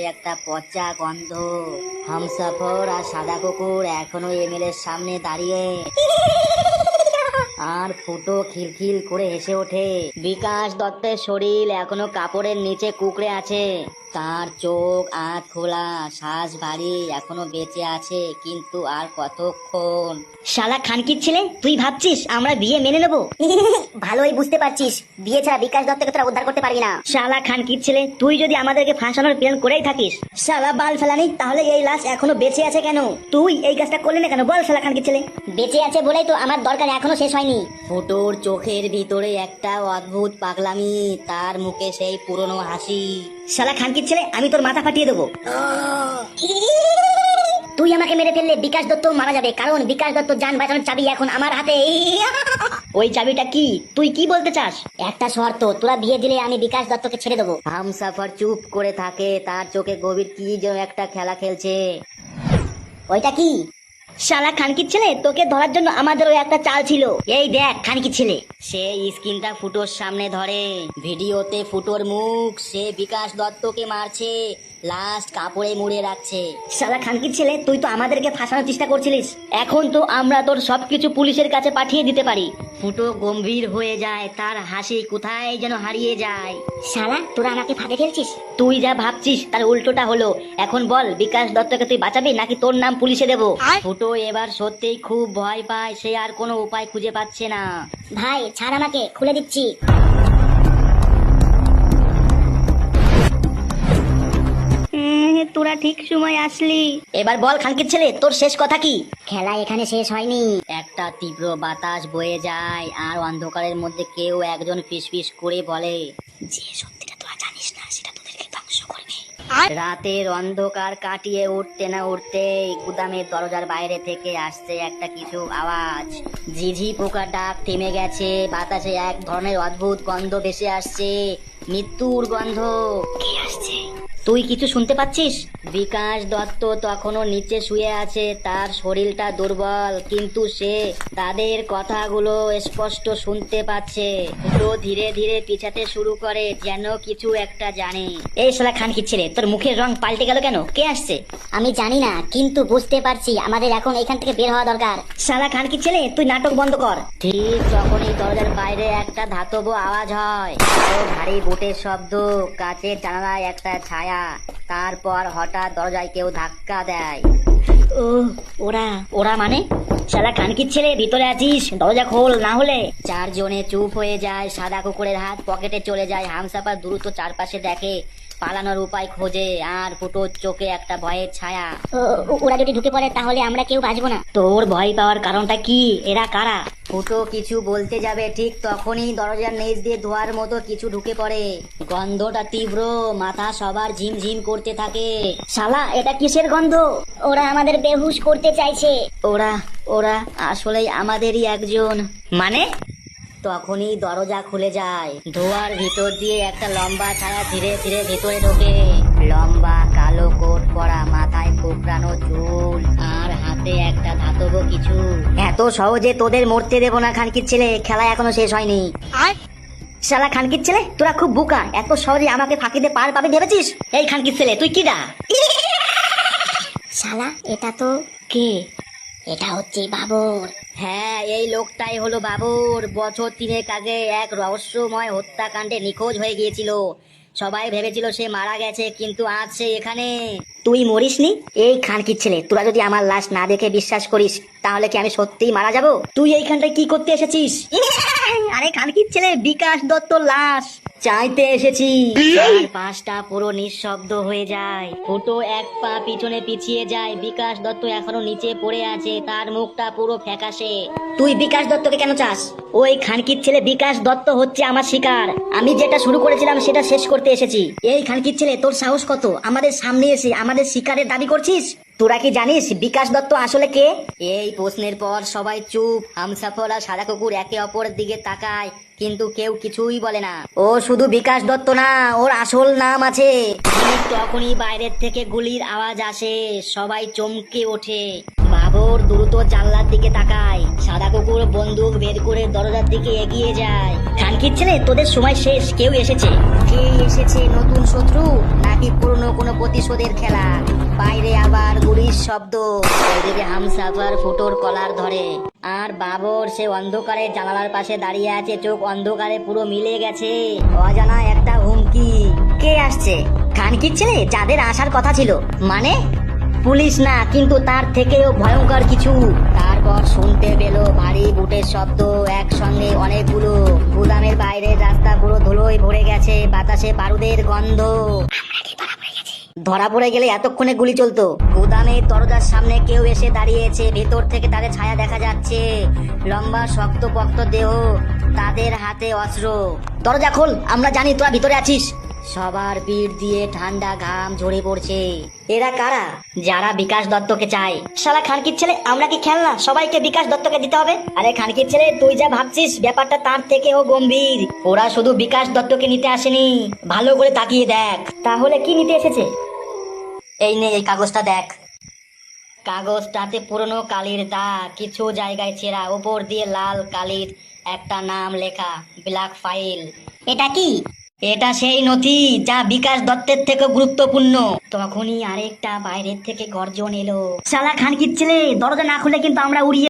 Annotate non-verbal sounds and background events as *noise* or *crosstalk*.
একটা পচা গন্ধ। হামসাফর আর সাদা কুকুর এখনও এমএল এর সামনে দাঁড়িয়ে। আর ফুটো খিলখিল করে হেসে ওঠে। বিকাশ দত্তের শরীর এখনও কাপড়ের নিচে কুকড়ে আছে। তার চোখ আঁত খোলা শ্বাস ভারী এখনও বেঁচে আছে কিন্তু আর কতক্ষণ? শালা খানকির ছেলে তুই ভাবছিস আমরা বিয়ে মেনে নেব? *laughs* ভালোই বুঝতে পারছিস বিয়ে ছাড়া বিকাশ দত্তকে তোরা উদ্ধার করতে পারবি না। শালা খানকির ছেলে তুই যদি আমাদেরকে ফাঁসানোর প্ল্যান করেই থাকিস। শালা বাল ফেলানি তাহলে এই লাশ এখনও বেঁচে আছে কেন? তুই এই কাজটা করলি না কেন? বল শালা খানকির ছেলে। বেঁচে আছে বলেই তো আমার দরকার এখনও শেষ হয়নি। ফুটোর চোখের ভিতরে একটা অদ্ভুত পাগলামি তার মুখে সেই পুরনো হাসি। শালা খানকির ছেলে, আমি তোর মাথা ফাটিয়ে দেবো। তুই আমাকে মেরে ফেললে বিকাশ দত্ত মারা যাবে, কারণ বিকাশ দত্ত যান বাঁচানোর চাবি এখন আমার হাতে। ওই চাবিটা কি? তুই কি বলতে চাস? একটা শর্ত, তোরা বিয়ে দিলে আমি বিকাশ দত্তকে ছেড়ে দেবো। হামসাফার চুপ করে থাকে, তার চোখে গভীর কি যেন একটা খেলা খেলছে। ওইটা কি? শালা খানকির ছেলে, তোকে ধরার জন্য আমাদের ওই একটা চাল ছিল। এই দেখ খানকির ছেলে। সে স্ক্রিনটা ফুটোর সামনে ধরে। ভিডিওতে ফুটোর মুখ, সে বিকাশ দত্তকে মারছে। লাস্ট কাপড়ে মুড়ে রাখছে। শালা খানকির ছেলে তুই তো আমাদেরকে ফাঁসানোর চেষ্টা করছিলিস। এখন তো আমরা তোর সবকিছু পুলিশের কাছে পাঠিয়ে দিতে পারি। ফুটো গম্ভীর হয়ে যায় তার হাসি কোথায় যেন হারিয়ে যায়। শালা তোরা আমাকে ফাঁদে ফেলছিস? তুই যা ভাবছিস তার উল্টোটা হলো। এখন বল বিকাশ দত্তকে তুই বাঁচাবি নাকি তোর নাম পুলিশে দেবো? ফুটো এবার সত্যিই খুব ভয় পায় সে আর কোনো উপায় খুঁজে পাচ্ছে না। ভাই ছাড় আমাকে খুলে দিচ্ছি। তোরা ঠিক সময় আসলি। এবার বল খানকির ছেলে তোর শেষ কথা কি? খেলা এখানে শেষ হয়নি। একটা তীব্র বাতাস বয়ে যায় আর অন্ধকারের মধ্যে কেউ একজন ফিসফিস করে বলে যে সত্যিটা তোরা জানিস না সেটা তোদেরকে ধ্বংস করবে। রাতের অন্ধকার কাটিয়ে উঠতে না উঠতে গুদামের দরজার বাইরে থেকে আসছে একটা কিছু আওয়াজ। ঝিঝি পোকার ডাক থেমে গেছে বাতাসে এক ধরনের অদ্ভুত গন্ধ ভেসে আসছে মৃত্যুর গন্ধ। কে আসছে? তুই কিছু শুনতে পাচ্ছিস? বিকাশ দত্ত তখনও নিচে শুয়ে আছে তার শরীরটা দুর্বল কিন্তু সে তাদের কথাগুলো স্পষ্ট শুনতে পাচ্ছে। তো ধীরে ধীরে পিছাতে শুরু করে যেন কিছু একটা জানে। এই শালা খানকির ছেলে তোর মুখের রং পাল্টে গেল কেন? কে আসছে? আমি জানি না কিন্তু বুঝতে পারছি আমাদের এখন এখান থেকে বের হওয়া দরকার। শালা খানকির ছেলে তুই নাটক বন্ধ কর। ঠিক যখনই দরজার বাইরে একটা ধাতব আওয়াজ হয়। ও ভারী বুটের শব্দ কাচের জানালায় একটা ছায়া তারপর হঠাৎ দরজায় কেউ ধাক্কা দেয়। ও ওরা ওরা মানে? শালা খানকির ছেলে ভিতরে আছিস? দরজা খোল না হলে। চারজনে চুপ হয়ে যায় সাদা কুকুরের হাত পকেটে চলে যায়। হামসাফার দ্রুত চারপাশে দেখে। পালানোর উপায় খোঁজে আর ফুটোর চোখে একটা ভয়ের ছায়া। ওরা যদি ঢুকে পড়ে তাহলে আমরা কেউ বাঁচবো না। তোর ভয় পাওয়ার কারণটা কি? এরা কারা? ফুটো কিছু বলতে যাবে ঠিক তখনই দরজার নিচ দিয়ে ধোয়ার মতো কিছু ঢুকে পড়ে। গন্ধটা তীব্র মাথা সবার ঝিমঝিম করতে থাকে। শালা এটা কিসের গন্ধ? ওরা আমাদের বেহুশ করতে চাইছে। ওরা ওরা আসলেই আমাদেরই একজন। মানে? তখনই দরজা খুলে যায়। ধোয়ার ভিতর দিয়ে একটা লম্বা ছায়া ধীরে ধীরে ভিতরে ঢোকে। লম্বা কালো কোট পরা মাথায় কোকড়ানো চুল আর হাতে একটা ধাতব কিছু। এত সহজে তোদের মরতে দেবো না খানকির ছেলে। খেলা এখনও শেষ হয়নি। শালা খানকির ছেলে তোরা খুব বোকা। এত সহজে আমাকে ফাঁকিতে পার পাবে ভেবেছিস? এই খানকির ছেলে তুই কি ডা শালা এটা তো কে? এটা হচ্ছে বাবর। হ্যাঁ এই লোকটাই হলো বাবুর। বছর তিনেক আগে এক রহস্যময় হত্যাকাণ্ডে নিখোঁজ হয়ে গিয়েছিল। সবাই ভেবেছিল সে মারা গেছে কিন্তু আজ সে এখানে। তুই মরিসনি? এই খানকির ছেলে তোরা যদি আমার লাশ না দেখে বিশ্বাস করিস তাহলে কি আমি সত্যিই মারা যাব? তুই এইখানটায় কি করতে এসেছিস? আরে খানকির ছেলে বিকাশ দত্ত লাশ। চাইতে এসেছি। পাঁচটা পুরো নিঃশব্দ হয়ে যায়। ফুটো এক পা পিছনে পিছিয়ে যায়। বিকাশ দত্ত এখনও নিচে পড়ে আছে। তার মুখটা পুরো ফ্যাকাশে। তুই বিকাশ দত্তকে কেন চাস? ওই খানকির ছেলে বিকাশ দত্ত হচ্ছে আমার শিকার। আমি যেটা শুরু করেছিলাম সেটা শেষ করতে এসেছি। এই খানকির ছেলে তোর সাহস কত? আমাদের সামনে এসে আমাদের শিকারের দাবি করছিস? তোরা কি জানিস বিকাশ দত্ত আসলে কে? এই প্রশ্নের পর সবাই চুপ হামসাফর আর সাদা কুকুর একে অপরের দিকে তাকায়। কিন্তু কেউ কিছুই বলে না। ও শুধু বিকাশ দত্ত না, ওর আসল নাম আছে। তখনই বাইরের থেকে গুলির আওয়াজ আসে, সবাই চমকে ওঠে। বাবর দ্রুত জানলার দিকে তাকায়। সাদা কুকুর বন্দুক বের করে দরজার দিকে এগিয়ে যায়। খানকির ছেলে তোদের সময় শেষ কেউ এসেছে? কে এসেছে? নতুন শত্রু? নাকি পুরনো কোনো প্রতিশোধের খেলা? বাইরে আবার গুলির শব্দ। ওইদিকে হামসাফার ফুটোর কলার ধরে। আর বাবর সে অন্ধকারে জানালার পাশে দাঁড়িয়ে আছে। চোখ অন্ধকারে পুরো মিলে গেছে। অজানা একটা হুমকি। কে আসছে? খানকির ছেলে যাদের আসার কথা ছিল। মানে? পুলিশ না, কিন্তু তার থেকেও ভয়ঙ্কর কিছু। তারপর শুনতে পেল ভারী বুটের শব্দ, একসঙ্গে অনেকগুলো। গুদামের বাইরে রাস্তা পুরো ধুলোয় ভরে গেছে, বাতাসে বারুদের গন্ধ। ধরা পড়ে গেলে এতক্ষণে গুলি চলতো। গুদামের দরজার সামনে কেউ এসে দাঁড়িয়েছে, ভেতর থেকে তাদের ছায়া দেখা যাচ্ছে। লম্বা শক্ত পক্ত দেহ, তাদের হাতে অস্ত্র। দরজা খোল, আমরা জানি তোরা ভিতরে আছিস। সবার পিঠ দিয়ে ঠান্ডা ঘাম ঝরে পড়ছে। এরা কারা? যারা বিকাশ দত্তকে চায়। শালা খানকির ছেলে, আমরা কি খেলনা? সবাইকে বিকাশ দত্তকে দিতে হবে? আরে খানকির ছেলে, তুই যা ভাবছিস, ব্যাপারটা তার থেকেও গম্ভীর। ওরা শুধু বিকাশ দত্তকে নিতে আসেনি। ভালো করে তাকিয়ে দেখ। তাহলে কি নিতে এসেছে? এই নে, এই কাগজটা দেখ। কাগজটাতে পুরনো কালির দাগ, কিছু জায়গায় ছেঁড়া উপর দিয়ে লাল কালির একটা নাম লেখা, ব্ল্যাক ফাইল। এটা কি? এটা সেই নথি যা বিকাশ দত্তের থেকে গুরুত্বপূর্ণ। তখনই আরেকটা বাইরের থেকে গর্জন এলো। শালা খানকির ছেলে, দরজা না খুলে কিন্তু আমরা উড়িয়ে